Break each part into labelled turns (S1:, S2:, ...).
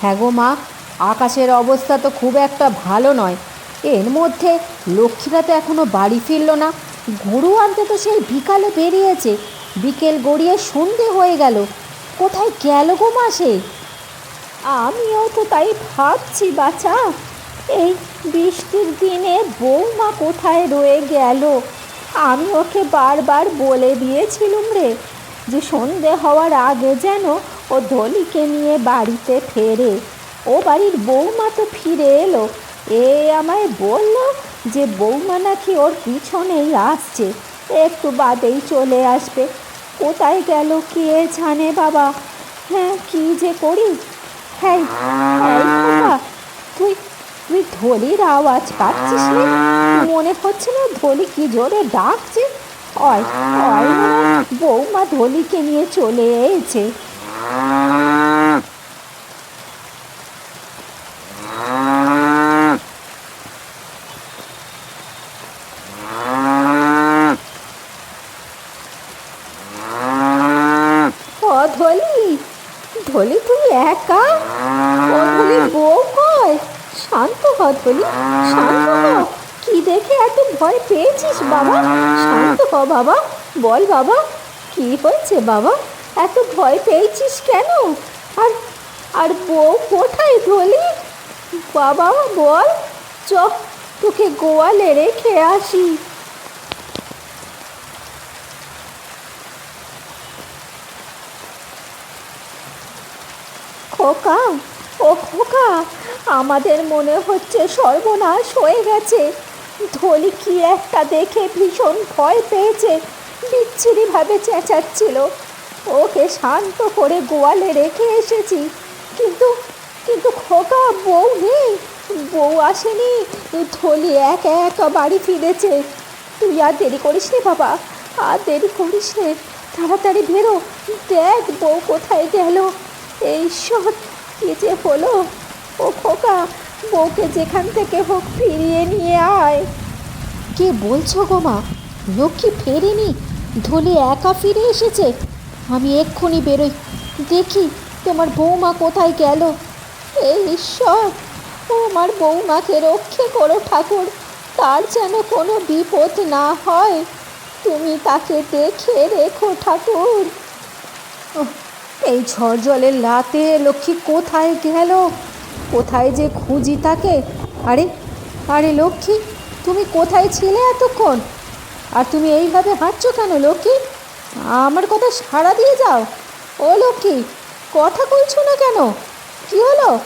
S1: হ্যাঁ গো মা, আকাশের অবস্থা তো খুব একটা ভালো নয়। এর মধ্যে লক্ষ্মীরা তো এখনও বাড়ি ফিরল না। গরু আনতে তো সেই বিকালে বেরিয়েছে। বিকেল গড়িয়ে সন্ধে হয়ে গেল। কোথায় গেল গো মা সে? আমিও তো তাই ভাবছি বাছা, এই বৃষ্টির দিনে বৌমা কোথায় রয়ে গেল? আমি ওকে বারবার বলে দিয়েছিলুম রে, যে সন্ধে হওয়ার আগে যেন ও ধলিকে নিয়ে বাড়িতে ফেরে। ও বাড়ির বৌমা তো ফিরে এলো। এ আমায় বলল যে, বৌমা নাকি ওর পিছনেই আসছে। একটু বাদেই চলে আসবে। কোথায় গেল কে জানে বাবা। হ্যাঁ কি যে করি। হ্যাঁ হ্যাঁ তুই তুই ধলির আওয়াজ পাচ্ছিস মনে হচ্ছে না ধলি কি জোরে ডাকছে। অয় অয়, বৌমা ধলিকে নিয়ে চলে এসেছে। ধলি ধলি তুই একা? ও ধলি বউ কয় শান্ত হ ধলি, শান্ত হ। কি দেখে এত ভয় পেয়েছিস বাবা? শান্ত হ বাবা, বল বাবা, কি হয়েছে বাবা? এত ভয় পেয়েছিস কেন? আর আর বউ কোথায় ধলি বাবা, বল। চ, তোকে গোয়ালে রেখে আসি। খোকা, ও খোকা, আমাদের মনে হচ্ছে সর্বনাশ হয়ে গেছে। ধলি কি একটা দেখে ভীষণ ভয় পেয়েছে, বিচ্ছিরিভাবে চেঁচাচ্ছিল। ওকে শান্ত করে গোয়ালে রেখে এসেছি। কিন্তু কিন্তু খোকা বউ নেই। বউ আসেনি। ধলি একা একা বাড়ি ফিরেছে। তুই আর দেরি করিস নে বাবা। আর দেরি করিস নে। তাড়াতাড়ি বেরো। দেখ বউ কোথায় গেল। এই সব কি যে হলো? ও খোকা, বউকে যেখান থেকে হোক ফিরিয়ে নিয়ে আয়। কে বলছো গো মা? লক্ষ্মী ফেরেনি? ধলে একা ফিরে এসেছে? আমি এক্ষুনি বেরোই। দেখি তোমার বৌমা কোথায় গেল। এই ঈশ্বর ও আমার বৌমাকে রক্ষে করো ঠাকুর। তার যেন কোনো বিপদ না হয়। তুমি তাকে দেখে রেখো ঠাকুর। এই ঝড় জলের লাতে লক্ষ্মী কোথায় গেল? কোথায় যে খুঁজি তাকে? আরে আরে লক্ষ্মী, তুমি কোথায় ছিলে এতক্ষণ? আর তুমি এইভাবে হাঁটছো কেন লক্ষ্মী? আমার কথা সাড়া দিয়ে যাও। ও লক্ষ্মী, কথা বলছো না কেন? কি হলো?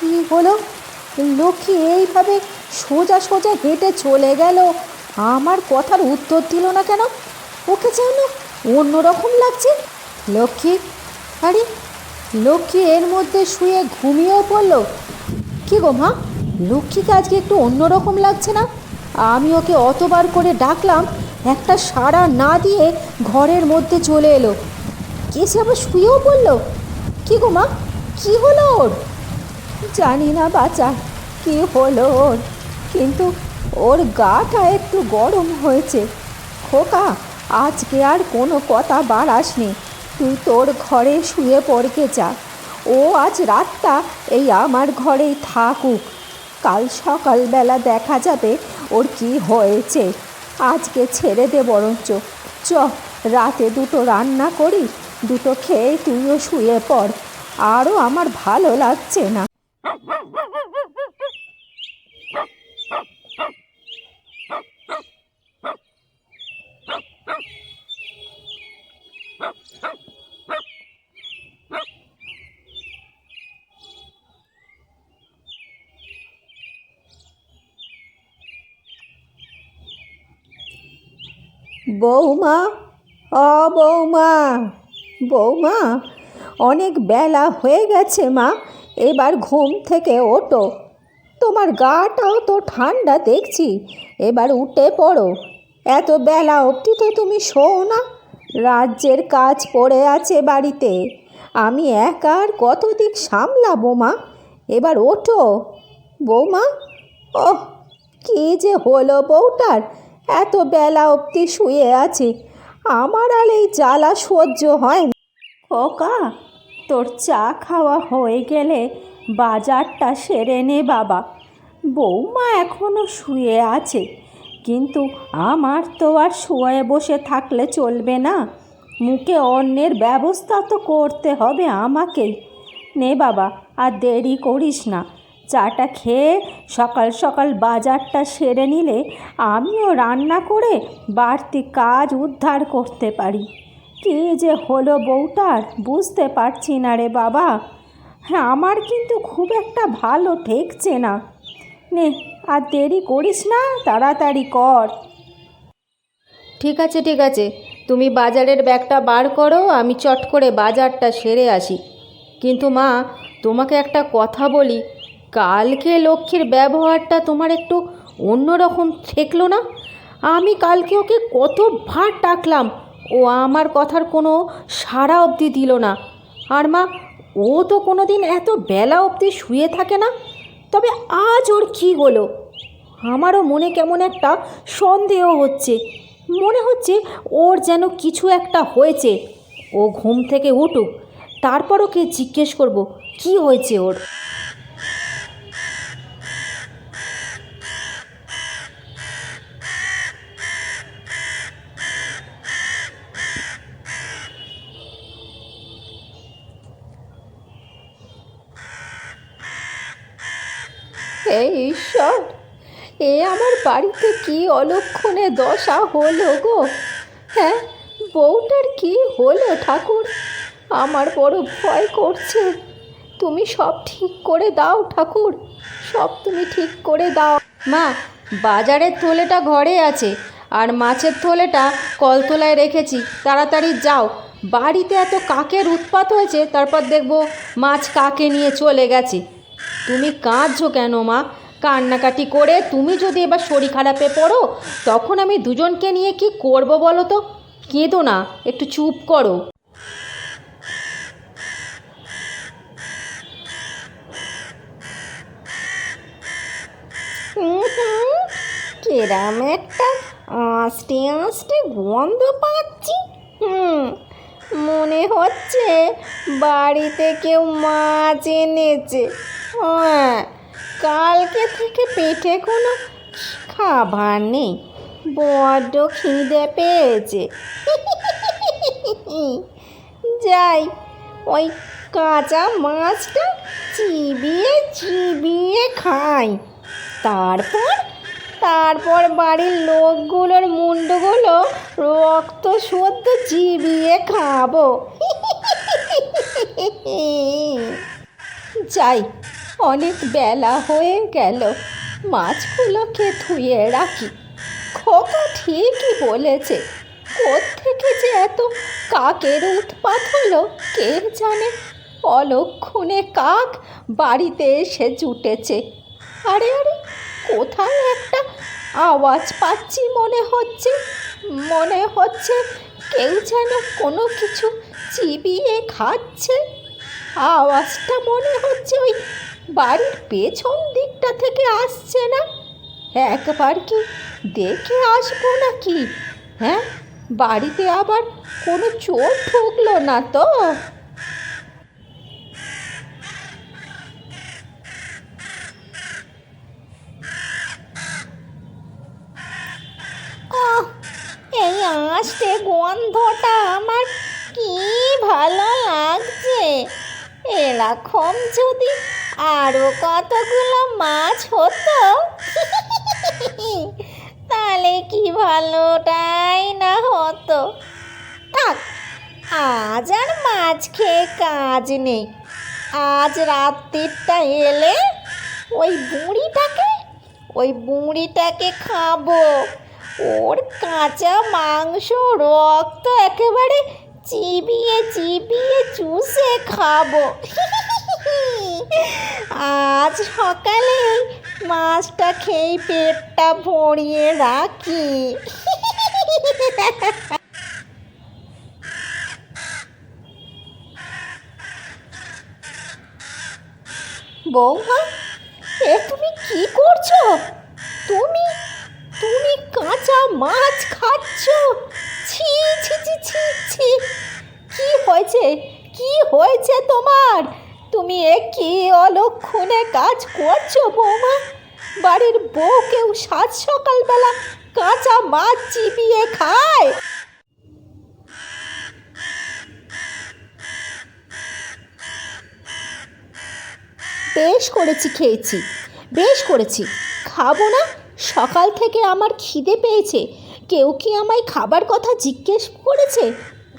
S1: কি হলো? লক্ষ্মী এইভাবে সোজা সোজা হেঁটে চলে গেল। আমার কথার উত্তর দিল না কেন? ওকে যেন অন্যরকম লাগছে। লক্ষ্মী, আরে, লক্ষ্মী এর মধ্যে শুয়ে ঘুমিয়েও পড়ল। কি গো মা, লক্ষ্মীকে আজকে একটু অন্যরকম লাগছে না? আমি ওকে অতবার করে ডাকলাম একটা সাড়া না দিয়ে ঘরের মধ্যে চলে এলো। কে সে আবার শুয়েও পড়ল? কি গো মা, কি হলো ওর? জানি না বাচ্চা কি হলো ওর। কিন্তু ওর গাটা একটু গরম হয়েছে। খোকা, আজকে আর কোনো কথা বাড়াসনি তুই তোর ঘরে শুয়ে পড়কে যা। ও আজ রাতটা এই আমার ঘরেই থাকুক। কাল সকালবেলা দেখা যাবে ওর কি হয়েছে। আজকে ছেড়ে দে বরঞ্চ। চ, রাতে দুটো রান্না করি, দুটো খেয়ে তুইও শুয়ে পড়। আরও আমার ভালো লাগছে না। বৌমা, অ বৌমা বৌমা, অনেক বেলা হয়ে গেছে মা, এবার ঘুম থেকে ওঠো। তোমার গাটাও তো ঠান্ডা দেখছি, এবার উঠে পড়ো। এত বেলা অবধি তো তুমি শোও না, রাজ্যের কাজ পড়ে আছে বাড়িতে। আমি একা আর কত দিক সামলাবো মা? এবার ওঠো। বৌমা, ওহ, কি যে হলো বউটার এত বেলা অবধি শুয়ে আছে। আমার আর এই জ্বালা সহ্য হয় না। খোকা, তোর চা খাওয়া হয়ে গেলে বাজারটা সেরে নে বাবা। বৌমা এখনও শুয়ে আছে, কিন্তু আমার তো আর শুয়ে বসে থাকলে চলবে না। মুখে অন্যের ব্যবস্থা তো করতে হবে আমাকেই। নে বাবা, আর দেরি করিস না। চাটা খেয়ে সকাল সকাল বাজারটা সেরে নিলে আমিও রান্না করে বাড়তি কাজ উদ্ধার করতে পারি। কী যে হলো বউটার, বুঝতে পারছি না রে বাবা। হ্যাঁ আমার কিন্তু খুব একটা ভালো ঠেকছে না। নে, আর দেরি করিস না, তাড়াতাড়ি কর।
S2: ঠিক আছে ঠিক আছে। তুমি বাজারের ব্যাগটা বার করো, আমি চট করে বাজারটা সেরে আসি। কিন্তু মা, তোমাকে একটা কথা বলি কালকে লক্ষ্মীর ব্যবহারটা তোমার একটু অন্যরকম ঠেকলো না? আমি কালকে ওকে কত কতবার ডাকলাম, ও আমার কথার কোনো সাড়া অবধি দিল না। আর মা, ও তো কোনো দিন এত বেলা অবধি শুয়ে থাকে না, তবে আজ ওর কী হলো? আমারও মনে কেমন একটা সন্দেহ হচ্ছে। মনে হচ্ছে ওর যেন কিছু একটা হয়েছে। ও ঘুম থেকে উঠুক, তারপর ওকে জিজ্ঞেস করব, কি হয়েছে ওর?
S1: এই ঈশ্বর, এ আমার বাড়িতে কি অলক্ষণে দশা হলো গো? হ্যাঁ বউটার কি হলো ঠাকুর? আমার বড় ভয় করছে। তুমি সব ঠিক করে দাও ঠাকুর, সব তুমি ঠিক করে দাও।
S2: মা, বাজারের থলেটা ঘরে আছে, আর মাছের থলেটা কলতলায় রেখেছি, তাড়াতাড়ি যাও। বাড়িতে এত কাকের উৎপাত হয়েছে, তারপর দেখব মাছ কাকে নিয়ে চলে গেছে। তুমি কাঁদছো কেন, মা? কান্নাকাটি করে তুমি যদি এবার শরীর খারাপে পড়ো, তখন আমি দুজনকে নিয়ে কি করব বলো তো? কেঁদো না, একটু চুপ করো।
S1: কেরাম একটা আস্তে আস্তে গন্ধ পাচ্ছি। হুম, মনে হচ্ছে বাড়িতে কেউ মাছ এনেছে। হ্যাঁ কালকে থেকে পেটে কোনো খাবার নেই। বড্ড খিদে পেয়েছে। যাই, ওই কাঁচা মাছটা চিবিয়ে চিবিয়ে খাই। তারপর তারপর বাড়ির লোকগুলোর মুন্ডগুলো রক্ত সদ্য চিবিয়ে খাব। যাই অনেক বেলা হয়ে গেল। মাছগুলোকে ধুয়ে রাখি। খোকা ঠিকই বলেছে, কোত্থেকে যে এত কাকের উৎপাত হলো, কে জানে? অলক্ষণে কাক বাড়িতে এসে জুটেছে। আরে আরে, কোথায় একটা আওয়াজ পাচ্ছি মনে হচ্ছে? মনে হচ্ছে কেউ যেন কোনো কিছু চিবিয়ে খাচ্ছে। আওয়াজটা মনে হচ্ছে ওই বাড়ির পেছন দিকটা থেকে আসছে না। একবার কি দেখে আসব নাকি? হ্যাঁ বাড়িতে আবার কোনো চোর ঢুকলো না তো? এই আঁশটে গন্ধটা আমার কি ভালো লাগছে। এরকম যদি আরও কতগুলো মাছ হতো? তাহলে কি ভালোটাই না হতো? থাক, আজ আর মাছ খেয়ে কাজ নেই। আজ রাত্রিটা এলে ওই বুড়িটাকে ওই বুড়িটাকে খাব। ওর কাঁচা মাংস, রক্ত একেবারে চিবিয়ে চিবিয়ে চুষে খাব। আজ সকালে মাছটা খেয়ে পেটটা ভরিয়ে রাখি। বৌমা, এ তুমি কি করছ? তুমি তুমি কাঁচা মাছ খাচ্ছ? ছি ছি ছি ছি ছি। কি হয়েছে? কি হয়েছে তোমার? তুমি এ কি অলক্ষণে কাজ করছ বৌমা? বাড়ির বউ কেউ সাত সকালবেলা কাঁচা মাছ চিবিয়ে খায়? বেশ করেছি, খেয়েছি। বেশ করেছি। খাব না? সকাল থেকে আমার খিদে পেয়েছে। কেউ কি আমায় খাবার কথা জিজ্ঞেস করেছে?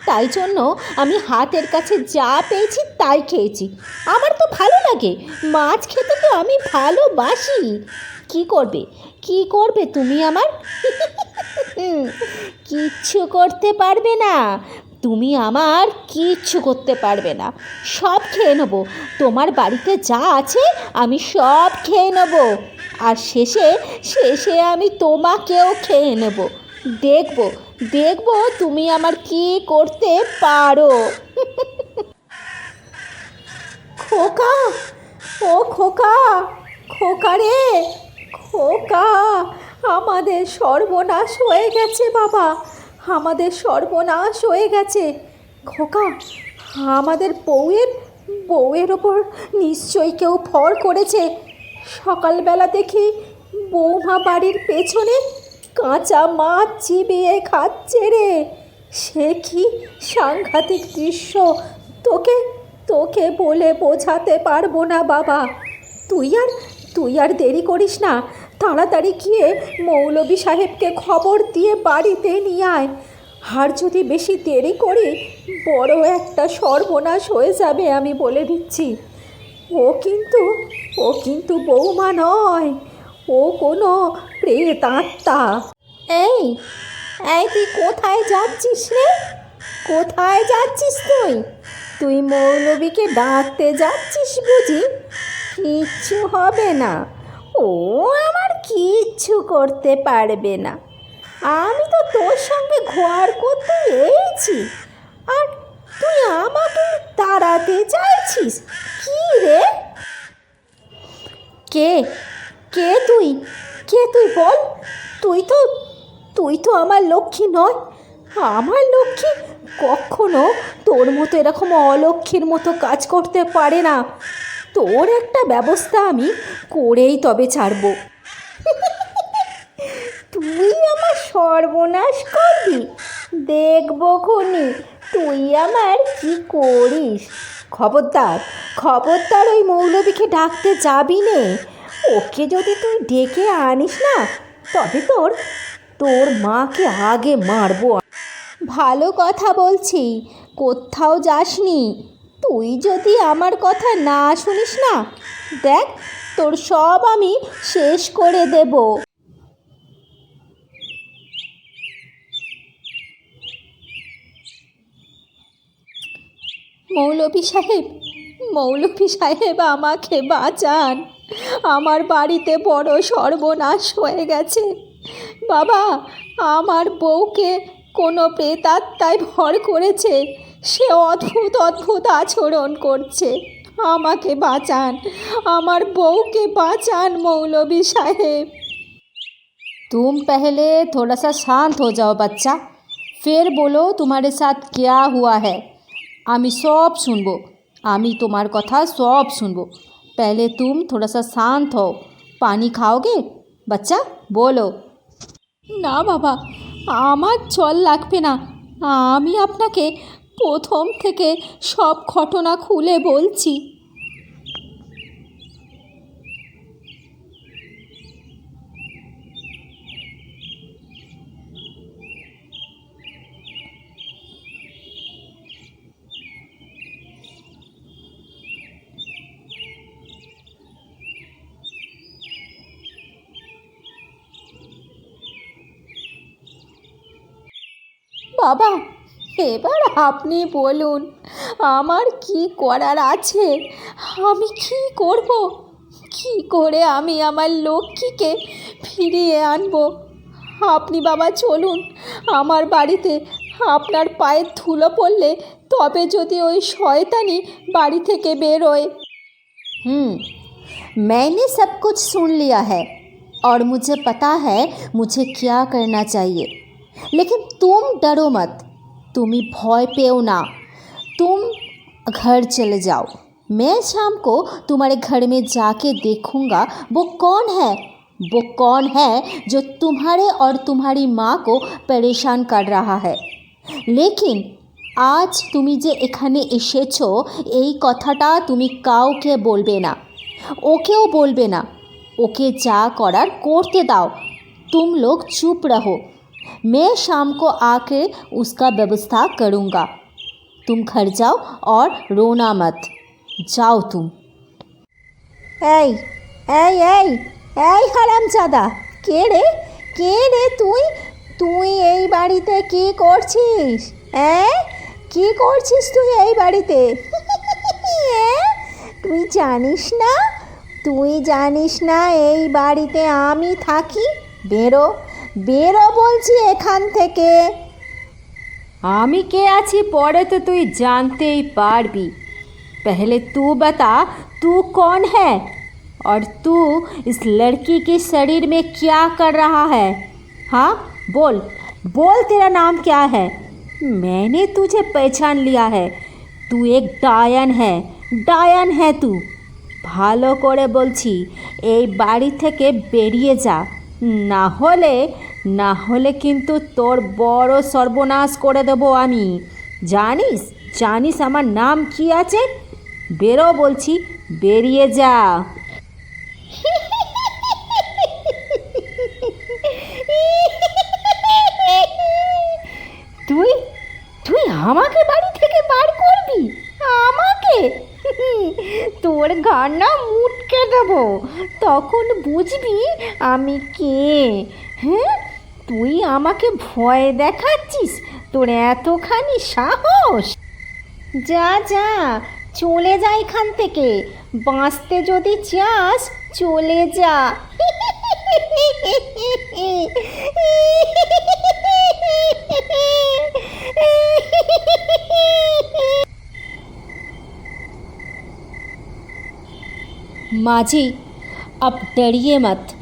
S1: তাই জন্য আমি হাতের কাছে যা পেয়েছি তাই খেয়েছি। আমার তো ভালো লাগে। মাছ খেতে তো আমি ভালোবাসি। কি করবে? কি করবে তুমি আমার? কিচ্ছু করতে পারবে না। তুমি আমার কিচ্ছু করতে পারবে না। সব খেয়ে নেব। তোমার বাড়িতে যা আছে আমি সব খেয়ে নেব। আর শেষে শেষে আমি তোমাকেও খেয়ে নেব। দেখব দেখব তুমি আমার কি করতে পারো। খোকা, ও খোকা খোকা রে, খোকা, আমাদের সর্বনাশ হয়ে গেছে বাবা, আমাদের সর্বনাশ হয়ে গেছে। খোকা, আমাদের বউয়ের বউয়ের ওপর নিশ্চয়ই কেউ ভর করেছে। সকালবেলা দেখি বৌমা বাড়ির পেছনে কাঁচা মাছ চিবিয়ে খাচ্ছে রে। সে কি সাংঘাতিক দৃশ্য? তোকে তোকে বলে বোঝাতে পারব না বাবা। তুই আর তুই আর দেরি করিস না। তাড়াতাড়ি গিয়ে মৌলবী সাহেবকে খবর দিয়ে বাড়িতে নিয়ে আয়। আর যদি বেশি দেরি করি, বড় একটা সর্বনাশ হয়ে যাবে আমি বলে দিচ্ছি। ও কিন্তু ও কিন্তু বৌমা নয়। ও কোনো প্রেতাত্মা। এই এই তুই কোথায় যাচ্ছিস রে? কোথায় যাচ্ছিস তুই? তুই মৌলবীকে ডাকতে যাচ্ছিস বুঝি? কিচ্ছু হবে না। ও আমার কিচ্ছু করতে পারবে না। আমি তো তোর সঙ্গে ঘর করতে এসেছি। আর তুই আমাকে তাড়াতে চাইছিস? কি রে? কে? কে তুই? কে তুই বল? তুই তো তুই তো আমার লক্ষ্মী নয়। আমার লক্ষ্মী কখনো তোর মতো এরকম অলক্ষ্মীর মতো কাজ করতে পারে না। তোর একটা ব্যবস্থা আমি করেই তবে ছাড়বো। তুই আমার সর্বনাশ করবি? দেখব খুনি, তুই আমার কি করিস? খবরদার খবরদার ওই মৌলবীকে ডাকতে যাবি নে। ওকে যদি তুই ডেকে আনিস না, তবে তোর তোর মাকে আগে মারবো। ভালো কথা বলছি, কোথাও যাসনি। তুই যদি আমার কথা না শুনিস না, দেখ, তোর সব আমি শেষ করে দেবো। মৌলভী সাহেব মৌলভী সাহেব, আমাকে বাঁচান। আমার বাড়িতে বড় সর্বনাশ হয়ে গেছে বাবা আমার বউকে কোনো প্রেতাত্মায় ভর করেছে সে অদ্ভুত অদ্ভুত আচরণ করছে আমাকে বাঁচান আমার বউকে বাঁচান মৌলভী সাহেব
S2: तुम पहले थोड़ा सा शांत हो जाओ बच्चा फिर बोलो तुम्हारे साथ क्या हुआ है আমি সব শুনবো আমি তোমার কথা সব শুনবো पहले तुम थोड़ा सा शांत हो पानी खाओगे बच्चा बोलो
S1: না বাবা আমার জল লাগবে না আমি আপনাকে প্রথম থেকে সব ঘটনা খুলে বলছি বাবা এবার আপনি বলুন আমার কি করার আছে আমি কি করব কি করে আমি আমার লক্ষ্মীকে ফিরিয়ে আনবো আপনি বাবা চলুন আমার বাড়িতে আপনার পায়ের ধুলো পড়লে তবে যদি ওই শয়তানি বাড়ি থেকে বেরোয়
S2: हम्म मैंने सब कुछ सुन लिया है और मुझे पता है मुझे क्या करना चाहिए लेकिन तुम डरो मत তুমি ভয় পেও না তুম घर चले जाओ मैं शाम को तुम्हारे घर में जाके देखूंगा वो कौन है वो कौन है जो तुम्हारे और तुम्हारी माँ को परेशान कर रहा है লেকিন আজ তুমি যে এখানে এসেছো এই কথাটা তুমি কাউকে বলবে না ওকেও বলবে না ওকে যা করার করতে দাও तुम लोग चुप रहो मैं शाम को आके उसका व्यवस्था करूँगा तुम घर जाओ और रोना मत जाओ तुम
S1: এই এই এই এই হারামজাদা কে রে কে রে তুই তুই এই বাড়িতে কি করছিস হ্যাঁ কি করছিস তুই এই বাড়িতে হ্যাঁ? তুই জানিস না তুই জানিস না এই বাড়িতে আমি থাকি বেরো বেরো বলছি এখান के
S2: আমি কে আছি পরে तो ही জানতেই পারবি। पहले तू बता तू कौन है और तू इस लड़की के शरीर में क्या कर रहा है हाँ बोल बोल तेरा नाम क्या है मैंने तुझे पहचान लिया है तू एक डायन है डायन है तू ভালো করে বলছি, এই বাড়ি থেকে বেরিয়ে যা। না হলে না হলে কিন্তু তোর বড় সর্বনাশ করে দেবো আমি। জানিস জানিস আমার নাম কি আছে? বেরো বলছি, বেরিয়ে যা। তুই তুই আমাকে বাড়ি থেকে বার করবি? আমাকে? তোর ঘর না মুটকে দেবো। তখন বুঝবি আমি কে হ্যাঁ? তুই আমাকে ভয় দেখাচ্ছিস তোর এতখানি সাহস যা যা চলে যা এখান থেকে বাঁচতে যদি চাস চলে যা माँ जी अब डरिए मत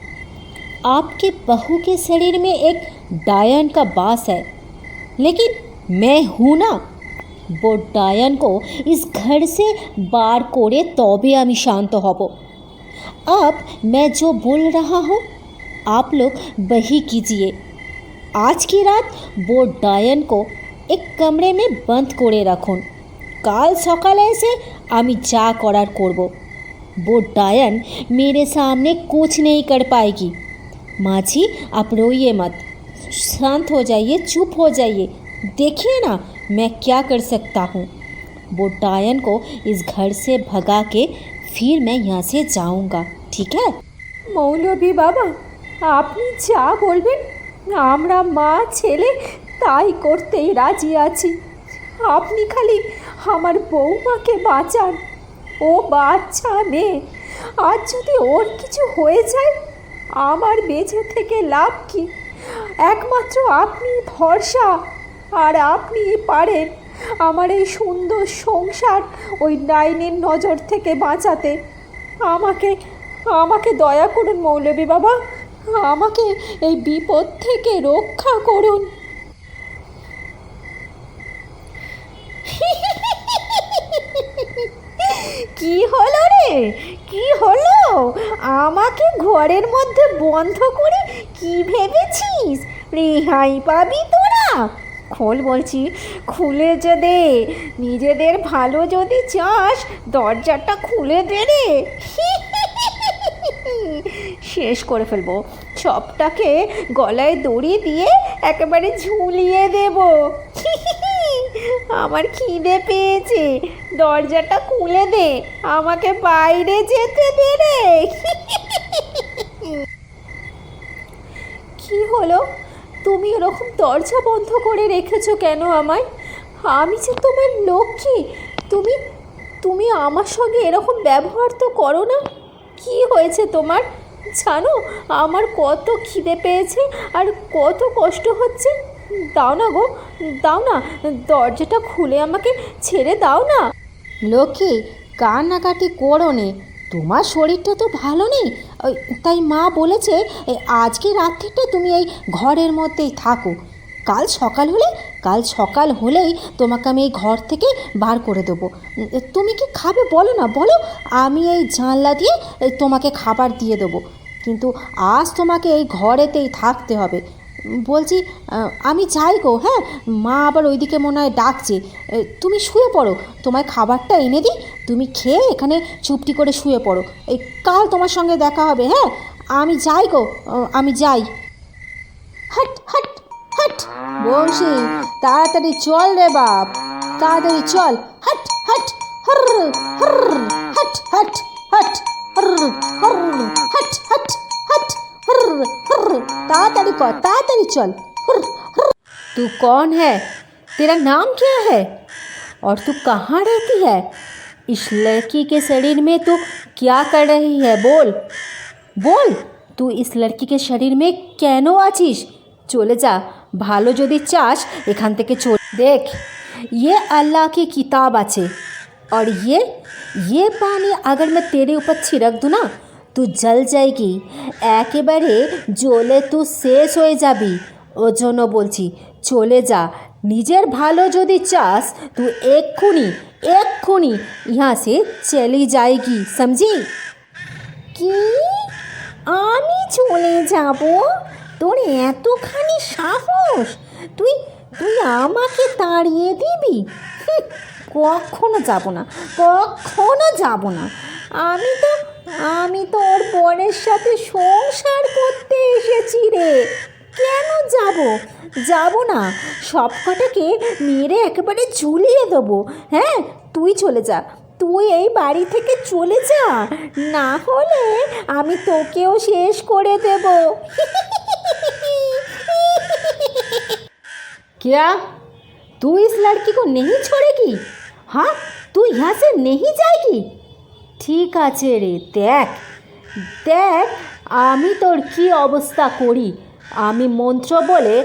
S2: आपके बहू के शरीर में एक डायन का बास है लेकिन मैं हूँ ना वो डायन को इस घर से বার করে তবে আমি শান্ত হব अब मैं जो बोल रहा हूँ आप लोग वही कीजिए आज की रात वो डायन को एक कमरे में बंद করে রাখুন কাল সকালে এসে আমি যা করার করব वो डायन मेरे सामने कुछ नहीं कर पाएगी माँ जी आप रोइए मत शांत हो जाइए चुप हो जाइए देखिए ना मैं क्या कर सकता हूँ वो डायन को इस घर से भगा के फिर मैं यहाँ से जाऊँगा ठीक है
S1: মৌলভী বাবা আপনি যা বলবেন আমরা মা ছেলে তাই করতেই রাজি আছি আপনি খালি আমার বৌমাকে বাঁচান ও বাচ্চা মেয়ে আর যদি ওর কিছু হয়ে যায় আমার বেঁচে থেকে লাভ কি? একমাত্র আপনি ভরসা। আর আপনি পারেন আমার এই সুন্দর সংসার ওই ডাইনের নজর থেকে বাঁচাতে। আমাকে আমাকে দয়া করুন মৌলবী বাবা। আমাকে এই বিপদ থেকে রক্ষা করুন। কি হলো রে? কি হলো? আমাকে ঘরের মধ্যে বন্ধ করে কি ভেবেছিস? রেহাই পাবি তোরা? খোল বলছি, খুলে যে দে নিজেদের ভালো যদি চাস, দরজাটা খুলে দে রে। শেষ করে ফেলব। সবটাকে গলায় দড়ি দিয়ে একেবারে ঝুলিয়ে দেব। আমার খিদে পেয়েছে। দরজাটা খুলে দে। আমাকে বাইরে যেতে দে রে। কি হলো? তুমি ওরকম দরজা বন্ধ করে রেখেছো কেন আমায়? আমি যে তোমার লক্ষ্মী, তুমি তুমি আমার সঙ্গে এরকম ব্যবহার তো করো না। কি হয়েছে তোমার? জানো, আমার কত খিদে পেয়েছে আর কত কষ্ট হচ্ছে। দাও না গো, দাও না, দরজাটা খুলে আমাকে ছেড়ে দাও না।
S2: লক্ষ্মী, কান্নাকাটি করো নে, তোমার শরীরটা তো ভালো নেই। তাই মা বলেছে আজকে রাত্রিটা তুমি এই ঘরের মধ্যেই থাকো। কাল সকাল হলে, কাল সকাল হলেই তোমাকে আমি এই ঘর থেকে বার করে দেবো। তুমি কি খাবে বলো না, বলো, আমি এই জানলা দিয়ে তোমাকে খাবার দিয়ে দেবো। কিন্তু আজ তোমাকে এই ঘরেতেই থাকতে হবে। বলছি আমি যাই গো হ্যাঁ? মা আবার ওইদিকে মনে হয় ডাকছে। তুমি শুয়ে পড়ো, তোমায় খাবারটা এনে দিই, তুমি খেয়ে এখানে চুপটি করে শুয়ে পড়ো। এই কাল তোমার সঙ্গে দেখা হবে হ্যাঁ? আমি যাই গো আমি যাই। হাট হাট হাট! বংশী তাড়াতাড়ি চল রে বাপ, তাড়াতাড়ি চল। হাট হাট, হর হর! ताड़ाताड़ी कर ताड़ाताड़ी चल हुर, हुर। तू कौन है तेरा नाम क्या है और तू कहाँ रहती है इस लड़की के शरीर में तू क्या कर रही है बोल বল তুই ইস লড়কিকে শরীর মে কেন আছিস চলে যা ভালো যদি চাস এখান থেকে চল দেখ ये अल्लाह की किताब আছে और ये ये पानी अगर मैं तेरे ऊपर छिड़क दूँ ना তুই জল যায়গি একেবারে জ্বলে তুই শেষ হয়ে যাবি। ওর জন্য বলছি, চলে যা। নিজের ভালো যদি চাস তুই এক্ষুনি এক্ষুনি ইহা সে চলি যায়গি সমঝি? কি? আমি চলে যাব? তোর এতখানি সাহস! তুই তুই আমাকে তাড়িয়ে দিবি? কখনো যাব না, কখনো যাব না। আমি তো আমি তো ওর বোনের সাথে সংসার করতে এসেছি রে কেন যাব যাব না সব কটাকে মেরে একেবারে ঝুলিয়ে দেবো হ্যাঁ তুই চলে যা তুই এই বাড়ি থেকে চলে যা না হলে আমি তোকেও শেষ করে দেব क्या तू इस लड़की को नहीं छोड़ेगी हाँ तू यहाँ से नहीं जाएगी ঠিক আছে রে দেখ দেখ আমি তোর কি অবস্থা করি আমি মন্ত্র বলে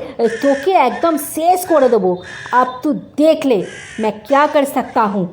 S2: তোকে একদম শেষ করে দেবো अब तू देख ले मैं क्या कर सकता हूँ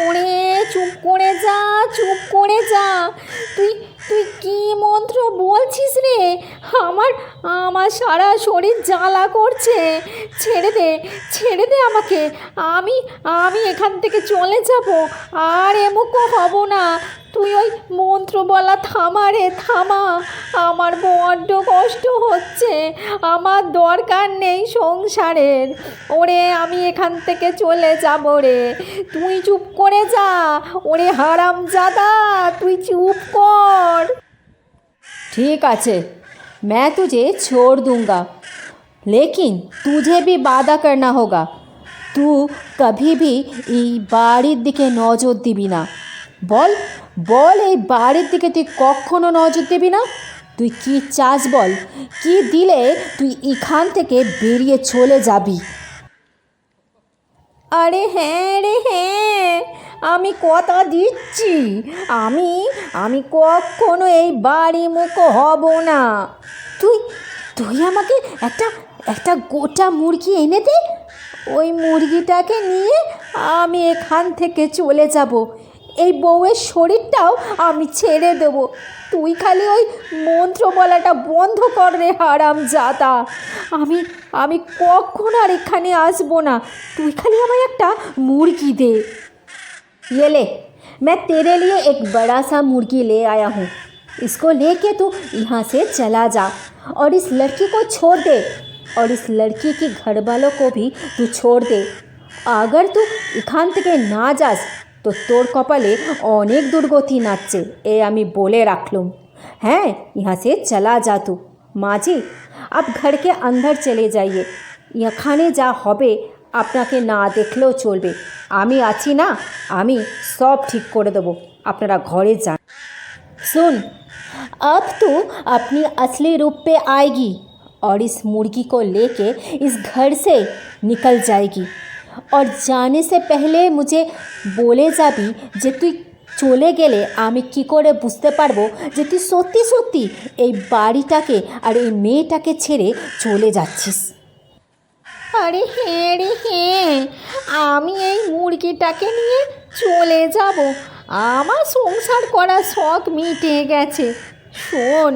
S2: ওরে চুপ করে যা চুপ করে যা তুই তুই কি মন্ত্র বলছিস রে? আমার আমার সারা শরীর জ্বালা করছে। ছেড়ে দে ছেড়ে দে আমাকে। আমি আমি এখান থেকে চলে যাব। আর এমুকো হব না। তুই ওই মন্ত্র বলা থামা রে থামা আমার বড্ড কষ্ট হচ্ছে আমার দরকার নেই সংসারের ওরে আমি এখান থেকে চলে যাব রে তুই চুপ করে যা ওরে হারাম জাদা তুই চুপ কর ठीक আছে मैं तुझे छोड़ दूंगा लेकिन तुझे भी वादा करना होगा तू कभी भी এই বাড়ির দিকে নজর দিবি না বল বল এই বাড়ির দিকে তুই কখনো নজর দিবি না? তুই কি চাস বল? কি দিলে তুই এখান থেকে বেরিয়ে চলে যাবি? আরে হ্যাঁ রে হ্যাঁ আমি কথা দিচ্ছি। আমি আমি কখনো এই বাড়ি মুখ হব না। তুই তুই আমাকে একটা একটা গোটা মুরগি এনে দে। ওই মুরগিটাকে নিয়ে আমি এখান থেকে চলে যাব। এই বউয়ের শরীরটাও আমি ছেড়ে দেবো তুই খালি ওই মন্ত্র বলাটা বন্ধ কর রে হারাম জাতা আমি আমি কখন আর এখানে আসবো না তুই খালি আমায় একটা মুরগি দে ये ले मैं तेरे लिए एक बड़ा सा मुर्गी ले आया हूँ इसको लेके तू यहाँ से चला जा और इस लड़की को छोड़ दे और इस लड़की की घर वालों को भी तू छोड़ दे अगर तू এখান থেকে না যাস তো তোর কপালে অনেক দুর্গতি নাচছে এ আমি বলে রাখলুম হ্যাঁ यहाँ से चला जा तू माँ जी आप घर के अंदर चले जाइए এখানে যা হবে আপনাকে না দেখলেও চলবে আমি আছি না আমি সব ঠিক করে দেবো আপনারা ঘরে যান सुन अब तो अपनी असली रूप पे आएगी और इस मुर्गी को लेके इस घर से निकल जाएगी আর জানে সে পেহলে মুঝে বলে যাবি যে তুই চলে গেলে আমি কি করে বুঝতে পারব যে তুই সত্যি সত্যি এই বাড়িটাকে আর এই মেয়েটাকে ছেড়ে চলে যাচ্ছিস
S1: আরে হ্যাঁ রে হ্যাঁ আমি এই মুরগিটাকে নিয়ে চলে যাব আমার সংসার করার শখ মিটে গেছে শোন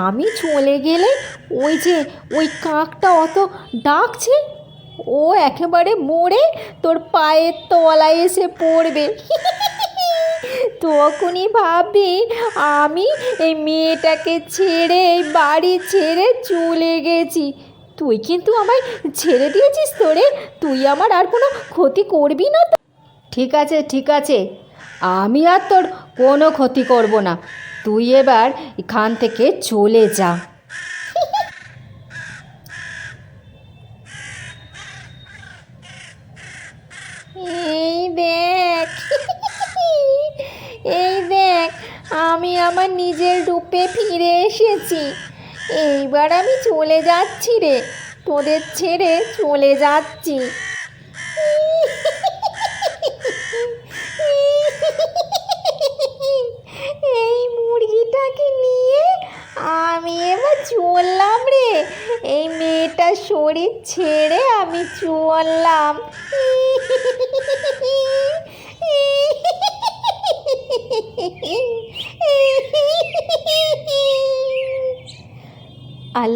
S1: আমি চলে গেলে ওই যে ওই কাকটা অত ডাকছে ও একেবারে মরে তোর পায়ের তলায় এসে পড়বে। তখনই ভাবি আমি এই মেয়েটাকে ছেড়ে এই বাড়ি ছেড়ে চলে গেছি। তুই কিন্তু আমায় ছেড়ে দিয়েছিস তো রে? তুই আমার আর কোনো ক্ষতি করবি না তো?
S2: ঠিক আছে ঠিক আছে। আমি আর তোর কোনো ক্ষতি করব না। তুই এবার এখান থেকে চলে যা।
S1: এই দেখ এই দেখ, আমি আমার নিজের রূপে ফিরে এসেছি। এইবার আমি চলে যাচ্ছি রে, তোদের ছেড়ে চলে যাচ্ছি। এই মুরগিটাকে নিয়ে আমি এবার চললাম রে, এই মেয়েটার শরীর ছেড়ে আমি চললাম।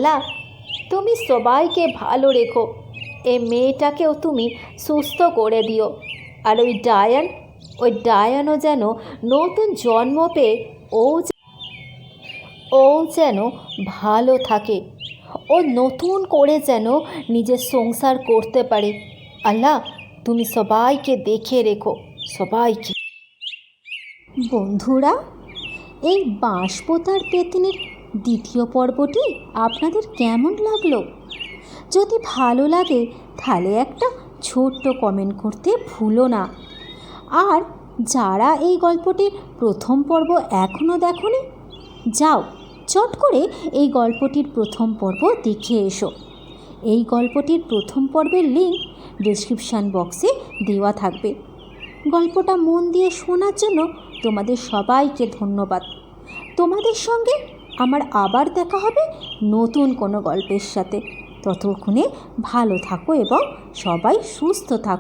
S1: আল্লাহ তুমি সবাইকে ভালো রেখো। এই মেয়েটাকেও তুমি সুস্থ করে দিও। আর ওই ডায়ান, ওই ডায়ানও যেন নতুন জন্ম পেয়ে ও ও যেন ভালো থাকে। ও নতুন করে যেন নিজের সংসার করতে পারে। আল্লাহ, তুমি সবাইকে দেখে রেখো, সবাইকে। বন্ধুরা, এই বাঁশপোতার পেতনির দ্বিতীয় পর্বটি আপনাদের কেমন লাগল? যদি ভালো লাগে, তাহলে একটা ছোট্ট কমেন্ট করতে ভুলো না। আর যারা এই গল্পটির প্রথম পর্ব এখনও দেখনি, যাও, চট করে এই গল্পটির প্রথম পর্ব দেখে এসো। এই গল্পটির প্রথম পর্বের লিঙ্ক ডিসক্রিপশান বক্সে দেওয়া থাকবে। গল্পটা মন দিয়ে শোনার জন্য তোমাদের সবাইকে ধন্যবাদ। তোমাদের সঙ্গে আমার আবার দেখা হবে নতুন কোনো গল্পের সাথে। ততক্ষণে ভালো থাকো এবং সবাই সুস্থ থাকো।